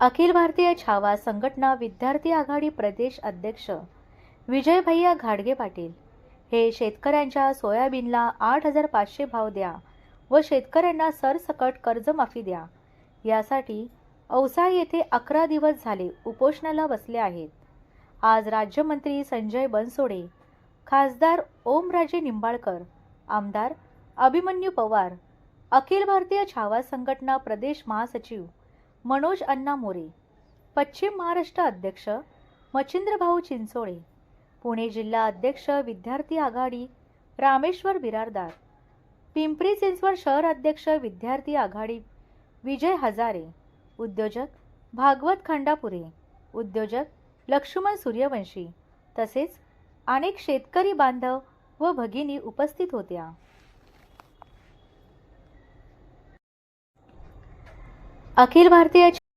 अखिल भारतीय छावा संघटना विद्यार्थी आघाडी प्रदेश अध्यक्ष विजय भैया घाडगे पाटील. हे शेतकऱ्यांच्या सोयाबीनला आठ हजार पाचशे भाव द्या व शेतकऱ्यांना सरसकट कर्जमाफी द्या. यासाठी औसा येथे अकरा दिवस झाले उपोषणाला बसले आहेत. आज राज्यमंत्री संजय बनसोडे खासदार ओमराजे निंबाळकर आमदार अभिमन्यू पवार अखिल भारतीय छावा संघटना प्रदेश महासचिव मनोज अण्णा मोरे. पश्चिम महाराष्ट्र अध्यक्ष मच्छिंद्रभाऊ चिंचोळे. पुणे जिल्हा अध्यक्ष विद्यार्थी आघाडी रामेश्वर बिरारदार. पिंपरी चिंचवड शहर अध्यक्ष विद्यार्थी आघाडी विजय हजारे. उद्योजक भागवत खंडापुरे. उद्योजक लक्ष्मण सूर्यवंशी. तसेच अनेक शेतकरी बांधव व भगिनी उपस्थित होत्या. अखिल भारतीय